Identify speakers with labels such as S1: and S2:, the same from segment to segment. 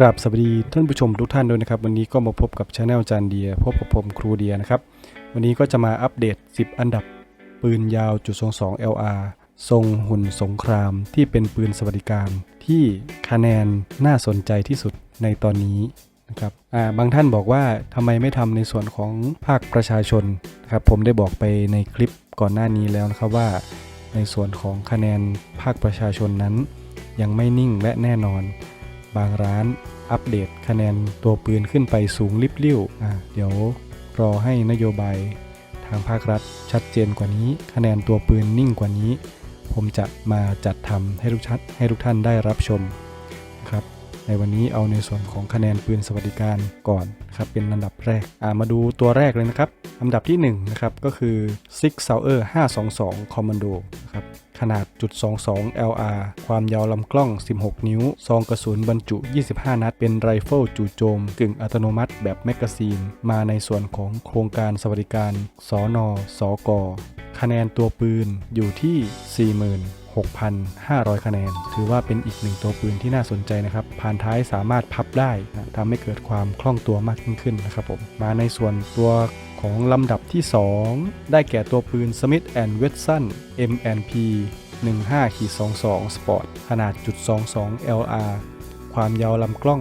S1: กราบสวัสดีท่านผู้ชมทุกท่านด้วยนะครับ วันนี้ก็มาพบกับช anel จานเดีย พบกับผมครูเดียนะครับ วันนี้ก็จะมาอัปเดต 10 อันดับ ปืนยาวจุด22 LR ทรงหุ่นสงครามที่เป็นปืนสวัสดิการ ที่คะแนนน่าสนใจที่สุดในตอนนี้นะครับาบางท่านบอกว่าทำไมไม่ทำในส่วนของภาคประชาชนนะครับผมได้บอกไปในคลิปก่อนหน้านี้แล้วนะครับว่า ในส่วนของคะแนนภาคประชาชนนั้น ยังไม่นิ่งและแน่นอน บางร้านอัปเดตคะแนนตัวปืนขึ้นไปสูงลิบลิ่วอะเดี๋ยวรอให้นโยบายทางภาครัฐชัดเจนกว่านี้ คะแนนตัวปืนนิ่งกว่านี้ ผมจะมาจัดทำให้ทุกท่านให้ทุกท่านได้รับชมนะครับในวันนี้เอาในส่วนของคะแนนปืนสวัสดิการก่อนครับเป็นอันดับแรกอ่ามาดูตัวแรกเลยนะครับอันดับที่1นะครับก็คือ Six Sauer 522 Commando นะครับ ขนาดจุด22 LR ความยาวลำกล้อง 16 นิ้ว ซองกระสุนบรรจุ 25 นัด เป็นไรเฟิลจู่โจม กึ่งอัตโนมัติแบบแมกกาซีน มาในส่วนของโครงการสวัสดิการ สอนอสอกอคะแนนตัวปืนอยู่ที่46,500 คะแนน ถือว่าเป็นอีกหนึ่งตัวปืนที่น่าสนใจนะครับ ผ่านท้ายสามารถพับได้นะทำให้เกิดความคล่องตัวมากยิ่งขึ้นนะครับผม มาในส่วนตัว ของลำดับที่ 2 ได้แก่ตัวปืน Smith Wesson M&P 15-22 Sport ขนาดจุด22 LR ความยาวลำกล้อง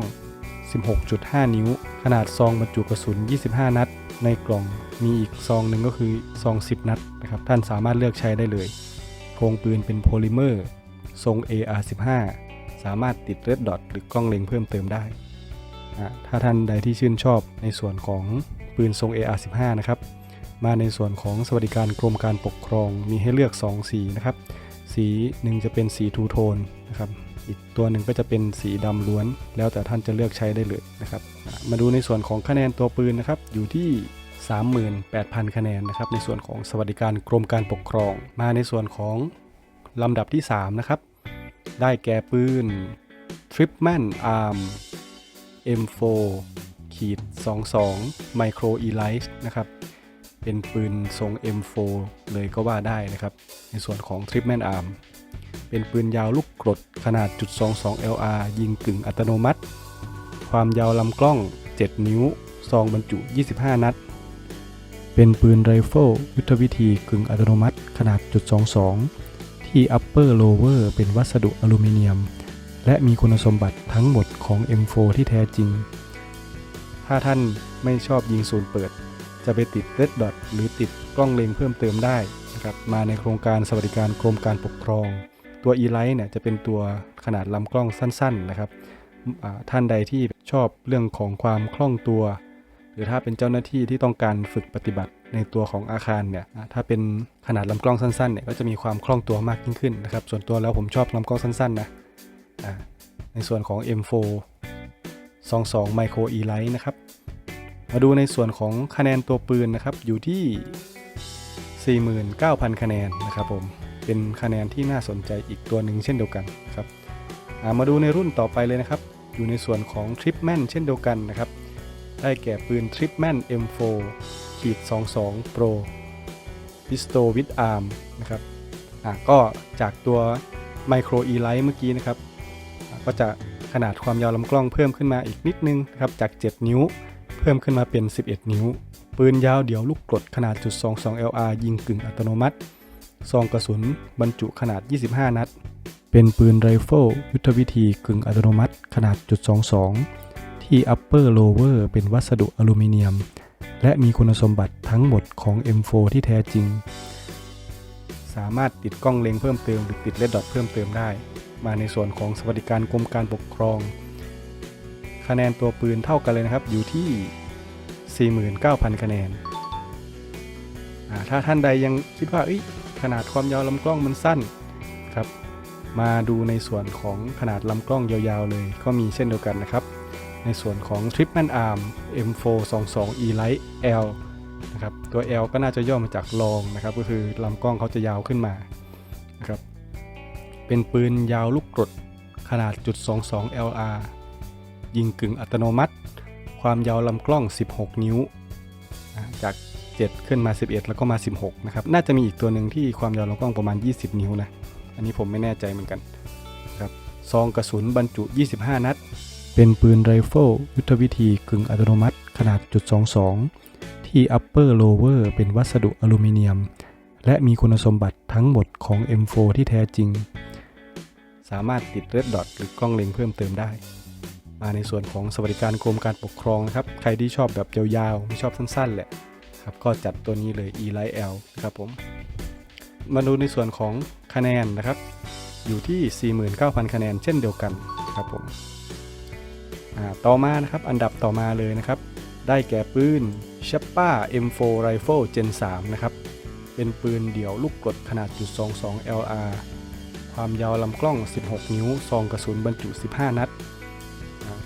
S1: 16.5 นิ้ว ขนาดซองบรรจุกระสุน 25 นัด ในกล่องมีอีกซองหนึ่งก็คือซอง 10 นัดนะครับ ท่านสามารถเลือกใช้ได้เลยโครงปืนเป็นโพลิเมอร์ ทรง AR15 สามารถติดเรดดอทหรือกล้องเล็งเพิ่มเติมได้ ถ้าท่านใดที่ชื่นชอบในส่วนของปืนทรง AR15 นะครับ มาในส่วนของสวัสดิการกรมการปกครองมีให้เลือก 2 สีนะครับ สีหนึ่งจะเป็นสีทูโทนนะครับ อีกตัวหนึ่งก็จะเป็นสีดำล้วน แล้วแต่ท่านจะเลือกใช้ได้เลยนะครับ มาดูในส่วนของคะแนนตัวปืนนะครับ อยู่ที่38,000 คะแนนนะครับ ในส่วนของสวัสดิการกรมการปกครอง มาในส่วนของลำดับที่ 3 นะครับ ได้แก่ปืน Tripman Arm M4 ขีด22 Micro Elite นะครับ เป็นปืนทรง M4 เลยก็ว่าได้นะครับ ในส่วนของ Tripman Arm เป็นปืนยาวลูกกรดขนาดจุด22 LR ยิงกึ่งอัตโนมัติ ความยาวลำกล้อง 7 นิ้ว ซองบรรจุ 25 นัด เป็นปืนไรเฟิลยุทธวิธีกึ่งอัตโนมัติขนาดจุด22 ที่ upper lower เป็นวัสดุอลูมิเนียม และมีคุณสมบัติทั้งหมดของ M4 ที่แท้จริง ถ้าท่านไม่ชอบยิงศูนย์เปิด จะไปติด Red Dot หรือติดกล้องเล็งเพิ่มเติมได้นะครับมาในโครงการสวัสดิการกรมการปกครอง ตัว e light เนี่ยจะเป็นตัวขนาดลำกล้องสั้น ๆ นะครับท่านใดที่ชอบเรื่องของความคล่องตัว หรือถ้าเป็นเจ้าหน้าที่ที่ต้องการฝึกปฏิบัติในตัวของอาคารเนี่ยถ้าเป็นขนาดลำกล้องสั้นๆเนี่ยก็จะมีความคล่องตัวมากยิ่งขึ้นนะครับส่วนตัวแล้วผมชอบลำกล้องสั้นๆนะ ในส่วนของ M4 22 Micro E-Lite นะครับ มาดูในส่วนของคะแนนตัวปืนนะครับอยู่ที่ 49,000 คะแนนนะครับผม เป็นคะแนนที่น่าสนใจอีกตัวหนึ่งเช่นเดียวกันครับามาดูในรุ่นต่อไปเลยนะครับ อยู่ในส่วนของ Tripman เช่นเดียวกันนะครับ ได้แก่ปืน Tripman M4 ขีด22 Pro Pistol with Arm นะครับ อ่าก็จากตัว Micro E-Lite เมื่อกี้นะครับ ก็จะขนาดความยาวลำกล้องเพิ่มขึ้นมาอีกนิดนึงครับจาก 7 นิ้ว เพิ่มขึ้นมาเป็น 11 นิ้ว ปืนยาวเดี่ยวลูกกรดขนาดจุด22 LR ยิงกึ่งอัตโนมัติซองกระสุนบรรจุขนาด 25 นัด เป็นปืนไรเฟิลยุทธวิธีกึ่งอัตโนมัติขนาดจุด22 ที่ upper lower เป็นวัสดุอลูมิเนียม และมีคุณสมบัติทั้งหมดของ M4 ที่แท้จริง สามารถติดกล้องเล็งเพิ่มเติมหรือติดเลดดอทเพิ่มเติมได้ มาในส่วนของสวัสดิการกรมการปกครอง คะแนนตัวปืนเท่ากันเลยนะครับอยู่ที่ 49,000 คะแนน ถ้าท่านใดยังคิดว่าขนาดความยาวลำกล้องมันสั้นครับ มาดูในส่วนของขนาดลำกล้องยาวๆเลย ก็มีเช่นเดียวกันนะครับ ในส่วนของ Tripman Arm M422 E-Lite L นะครับตัว L ก็น่าจะย่อมาจากลองนะครับ ก็คือลำกล้องเขาจะยาวขึ้นมา เป็นปืนยาวลูกกรดขนาดจุด22 LR ยิงกึ่งอัตโนมัติ ความยาวลำกล้อง 16 นิ้ว จาก 7 ขึ้นมา 11 แล้วก็มา 16 นะครับ น่าจะมีอีกตัวหนึ่งที่ความยาวลำกล้องประมาณ 20 นิ้วนะ อันนี้ผมไม่แน่ใจเหมือนกันครับซองกระสุนบรรจุ 25 นัด เป็นปืนไรเฟิลยุทธวิธีกึ่งอัตโนมัติขนาดจุด22 ที่ upper lower เป็นวัสดุอลูมิเนียม และมีคุณสมบัติทั้งหมดของ M4 ที่แท้จริง สามารถติดเรดดอทหรือกล้องเล็งเพิ่มเติมได้ มาในส่วนของสวัสดิการกรมการปกครองนะครับ ใครที่ชอบแบบยาวๆ ไม่ชอบสั้นๆแหละครับก็จัดตัวนี้เลย e l i l นะครับผม มาดูในส่วนของคะแนนนะครับ อยู่ที่ 49,000 คะแนนเช่นเดียวกันครับผมต่อมานะครับอันดับต่อมาเลยนะครับ ได้แก่ปืน s h a p a M4 Rifle Gen 3 นะครับ เป็นปืนเดี่ยวลูกกรดขนาดจุด22 LR ความยาวลำกล้อง 16 นิ้ว ซองกระสุนบรรจุ 15 นัด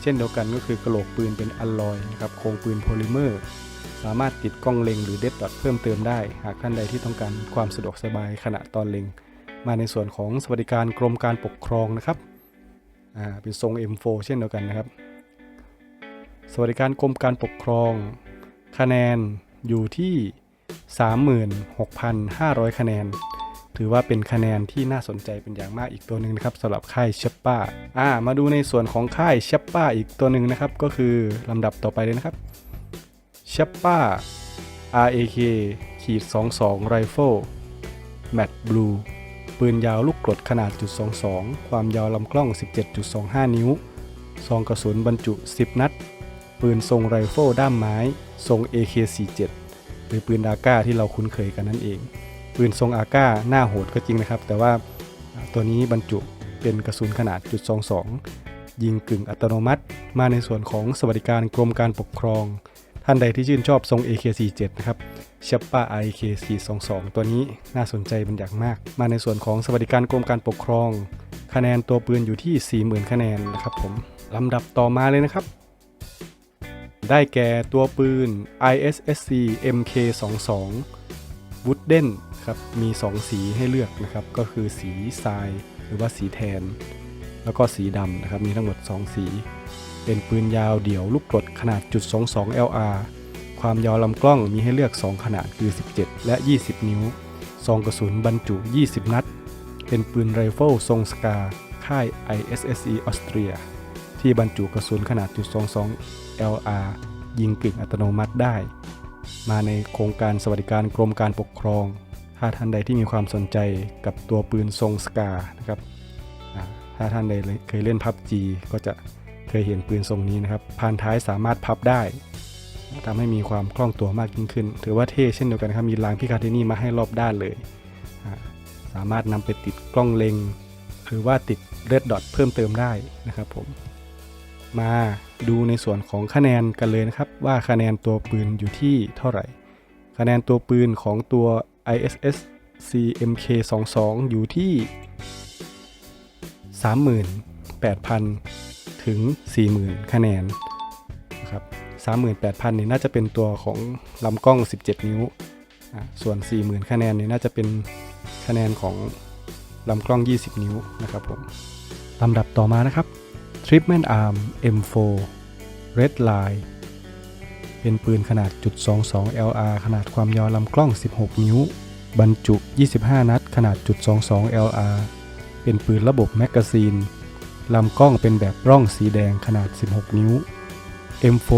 S1: เช่นเดียวกันก็คือกระโหลกปืนเป็นอลลอยนะครับ โครงปืนโพลิเมอร์ สามารถติดกล้องเล็งหรือเดดดอทเพิ่มเติมได้ หากท่านใดที่ต้องการความสะดวกสบายขณะตอนเล็ง มาในส่วนของสวัสดิการกรมการปกครองนะครับเป็นทรง M4 เช่นเดียวกันนะครับ สวัสดิการกรมการปกครอง คะแนนอยู่ที่ 36,500 คะแนน ถือว่าเป็นคะแนนที่น่าสนใจเป็นอย่างมากอีกตัวหนึ่งนะครับสำหรับค่ายเชปป้าอ่ามาดูในส่วนของค่ายเชปป้าอีกตัวหนึ่งนะครับ ก็คือลำดับต่อไปเลยนะครับเชปป้า RAK ขีด22 Rifle Matte Blue ปืนยาวลูกกรดขนาดจุด22 ความยาวลำกล้อง 17.25 นิ้ว ซองกระสุนบรรจุ 10 นัด ปืนทรงไรเฟิลด้ามไม้ ทรง AK47 หรือปืนอาก้าที่เราคุ้นเคยกันนั่นเอง ปืนทรงอาก้าหน้าโหดก็จริงนะครับ แต่ว่าตัวนี้บรรจุเป็นกระสุนขนาดจุด22 ยิงกึ่งอัตโนมัติ มาในส่วนของสวัสดิการกรมการปกครอง ท่านใดที่ชื่นชอบทรง AK47 นะครับเชปป้า IK422 ตัวนี้น่าสนใจเป็นอย่างมาก มาในส่วนของสวัสดิการกรมการปกครอง คะแนนตัวปืนอยู่ที่ 40,000 คะแนนนะครับผมลำดับต่อมาเลยนะครับได้แก่ตัวปืน ISSC MK22 Wooden ครับมี 2 สีให้เลือกนะครับก็คือสีทรายหรือว่าสีแทน แล้วก็สีดำนะครับมีทั้งหมด 2 สี เป็นปืนยาวเดี่ยวลูกกรดขนาดจุด22 LR ความยาวลำกล้องมีให้เลือก 2 ขนาดคือ 17 และ 20 นิ้วซองกระสุนบรรจุ 20 นัด เป็นปืนไรเฟิลทรงสกา ค่าย ISSE ออสเตรีย ที่บรรจุกระสุนขนาดจุด22 LR ยิงกึ่งอัตโนมัติได้ มาในโครงการสวัสดิการกรมการปกครอง ถ้าท่านใดที่มีความสนใจกับตัวปืนทรงสกานะครับถ้าท่านใดเคยเล่นพับจีก็จะเคยเห็นปืนทรงนี้นะครับพานท้ายสามารถพับได้ทำให้มีความคล่องตัวมากยิ่งขึ้น ถือว่าเท่เช่นเดียวกันครับ มีรางพิคาเทนี่มาให้รอบด้านเลย สามารถนำไปติดกล้องเล็งหรือว่าติดเรดดอทเพิ่มเติมได้นะครับผม มาดูในส่วนของคะแนนกันเลยนะครับ ว่าคะแนนตัวปืนอยู่ที่เท่าไหร่ คะแนนตัวปืนของตัว ISS CMK22 อยู่ที่ 38,000 ถึง 40,000 คะแนนนะครับ38,000นี่ยน่าจะเป็นตัวของลำกล้อง 17 นิ้วอะส่วน 40,000 คะแนนเนี่ยน่าจะเป็นคะแนนของลำกล้อง 20 นิ้วนะครับผมลำดับต่อมานะครับ Tripman Arm M4 Red Line เป็นปืนขนาดจุด22 LR ขนาดความยาวลำกล้อง 16 นิ้ว บรรจุ 25 นัดขนาดจุด22 LR เป็นปืนระบบแมกกาซีน ลำกล้องเป็นแบบร่องสีแดงขนาด 16 นิ้ว M4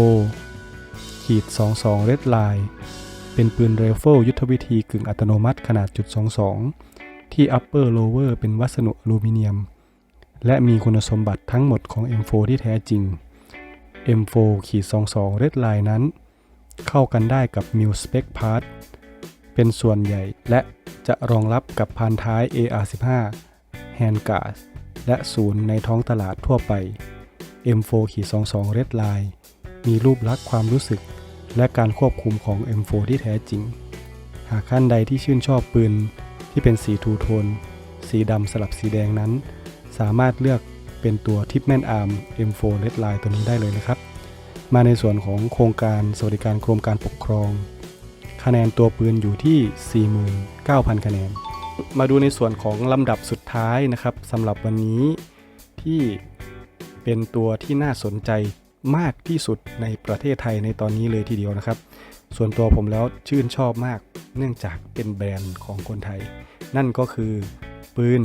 S1: ขีด22 Red Line เป็นปืนไรเฟิลยุทธวิธีกึ่งอัตโนมัติขนาดจุด22 ที่ upper lower เป็นวัสดุอลูมิเนียม และมีคุณสมบัติทั้งหมดของ M4 ที่แท้จริง M4 ขีด22 Red Line นั้น เข้ากันได้กับ Mil Spec Part เป็นส่วนใหญ่ และจะรองรับกับพานท้าย AR15 Handguard และศูนย์ในท้องตลาดทั่วไป M4 ขีด22 Red Line มีรูปลักษณ์ความรู้สึก และการควบคุมของ M4 ที่แท้จริง หากท่านใดที่ชื่นชอบปืนที่เป็นสีทูโทน สีดำสลับสีแดงนั้น สามารถเลือกเป็นตัว Tipman Arm M4 Red Line ตัวนี้ได้เลยนะครับ มาในส่วนของโครงการสวัสดิการกรมการปกครอง คะแนนตัวปืนอยู่ที่ 49,000 คะแนน มาดูในส่วนของลำดับสุดท้ายนะครับสำหรับวันนี้ที่เป็นตัวที่น่าสนใจมากที่สุดในประเทศไทยในตอนนี้เลยทีเดียวนะครับ ส่วนตัวผมแล้วชื่นชอบมาก เนื่องจากเป็นแบรนด์ของคนไทย นั่นก็คือปืน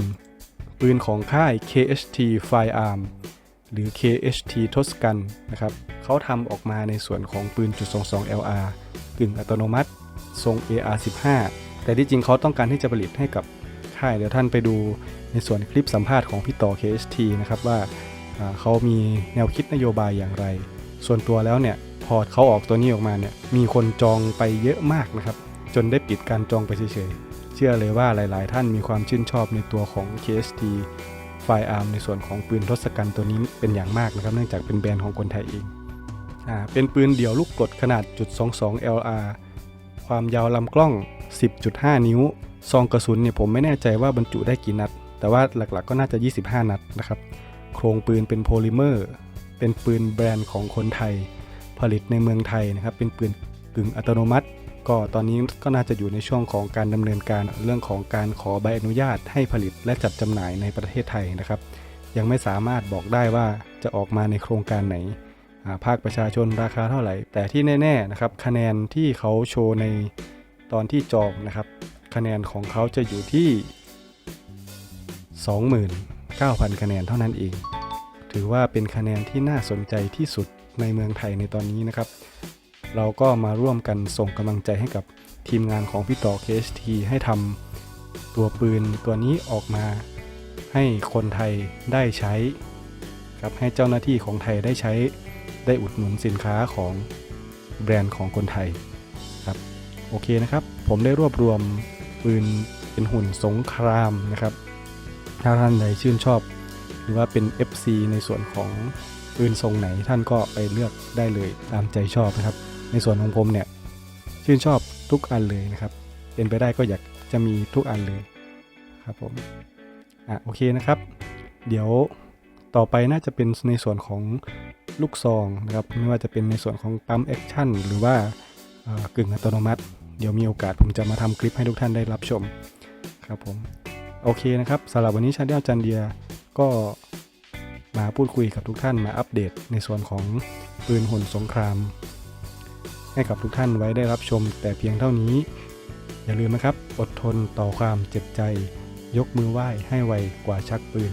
S1: ปืนของค่าย KHT Firearm หรือ KHT ทศกัณฐ์นะครับเขาทำออกมาในส่วนของปืนจุด22 LR กึ่งอัตโนมัติ ทรง AR15 แต่ที่จริงเขาต้องการที่จะผลิตให้กับค่าย เดี๋ยวท่านไปดูในส่วนคลิปสัมภาษณ์ของพี่ต่อ KHT นะครับว่าเขามีแนวคิดนโยบายอย่างไร ส่วนตัวแล้วเนี่ยพอเขาออกตัวนี้ออกมาเนี่ยมีคนจองไปเยอะมากนะครับ จนได้ปิดการจองไปเฉยๆ เชื่อเลยว่าหลายๆ ท่านมีความชื่นชอบในตัวของ KST ไฟอาร์มในส่วนของปืนทศกัณฐ์ตัวนี้เป็นอย่างมากนะครับ เนื่องจากเป็นแบรนด์ของคนไทยเองอ่าเป็นปืนเดี่ยวลูกกดขนาดจุด22 LR ความยาวลำกล้อง 10.5 นิ้ว ซองกระสุนเนี่ยผมไม่แน่ใจว่าบรรจุได้กี่นัด แต่ว่าหลักๆก็น่าจะ 25 นัดนะครับ โครงปืนเป็นโพลิเมอร์ เป็นปืนแบรนด์ของคนไทย ผลิตในเมืองไทยนะครับ เป็นปืนกึ่งอัตโนมัติ ก็ตอนนี้ก็น่าจะอยู่ในช่วงของการดำเนินการเรื่องของการขอใบอนุญาตให้ผลิตและจัดจำหน่ายในประเทศไทยนะครับ ยังไม่สามารถบอกได้ว่าจะออกมาในโครงการไหน ภาคประชาชนราคาเท่าไหร่ แต่ที่แน่ๆนะครับคะแนนที่เขาโชว์ในตอนที่จองนะครับ คะแนนของเขาจะอยู่ที่ 29,000 คะแนนเท่านั้นเอง ถือว่าเป็นคะแนนที่น่าสนใจที่สุดในเมืองไทยในตอนนี้นะครับ เราก็มาร่วมกันส่งกำลังใจให้กับทีมงานของพี่ต่อ KST ให้ทำตัวปืนตัวนี้ออกมาให้คนไทยได้ใช้ครับให้เจ้าหน้าที่ของไทยได้ใช้ ได้อุดหนุนสินค้าของแบรนด์ของคนไทยครับโอเคนะครับ ผมได้รวบรวมปืนเป็นหุ่นสงครามนะครับ ถ้าท่านใดชื่นชอบ หรือว่าเป็น FC ในส่วนของปืนทรงไหนท่านก็ไปเลือกได้เลยตามใจชอบนะครับ ในส่วนของผมเนี่ยชื่นชอบทุกอันเลยนะครับ เป็นไปได้ก็อยากจะมีทุกอันเลยครับผมอะโอเคนะครับ เดี๋ยวต่อไปน่าจะเป็นในส่วนของ ลูกซองนะครับไม่ว่าจะเป็นในส่วนของปั๊มแอคชั่นหรือว่ากึ่งอัตโนมัติ เดี๋ยวมีโอกาสผมจะมาทำคลิปให้ทุกท่านได้รับชมครับผมโอเคนะครับสำหรับวันนี้ชาแนลจันเดียก็มาพูดคุยกับทุกท่านมาอัปเดตในส่วนของปืนหุ่นสงคราม ให้กับทุกท่านไว้ได้รับชม แต่เพียงเท่านี้ อย่าลืมนะครับ อดทนต่อความเจ็บใจ ยกมือไหว้ให้ไวกว่าชักปืน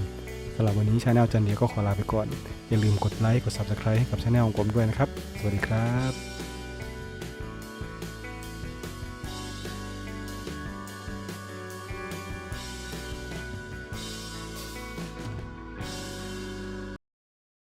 S1: สำหรับวันนี้ชาแนลจันเดียก็ขอลาไปก่อน อย่าลืมกดไลค์ กด Subscribe ให้กับชาแนลของผมด้วยนะครับ สวัสดีครับ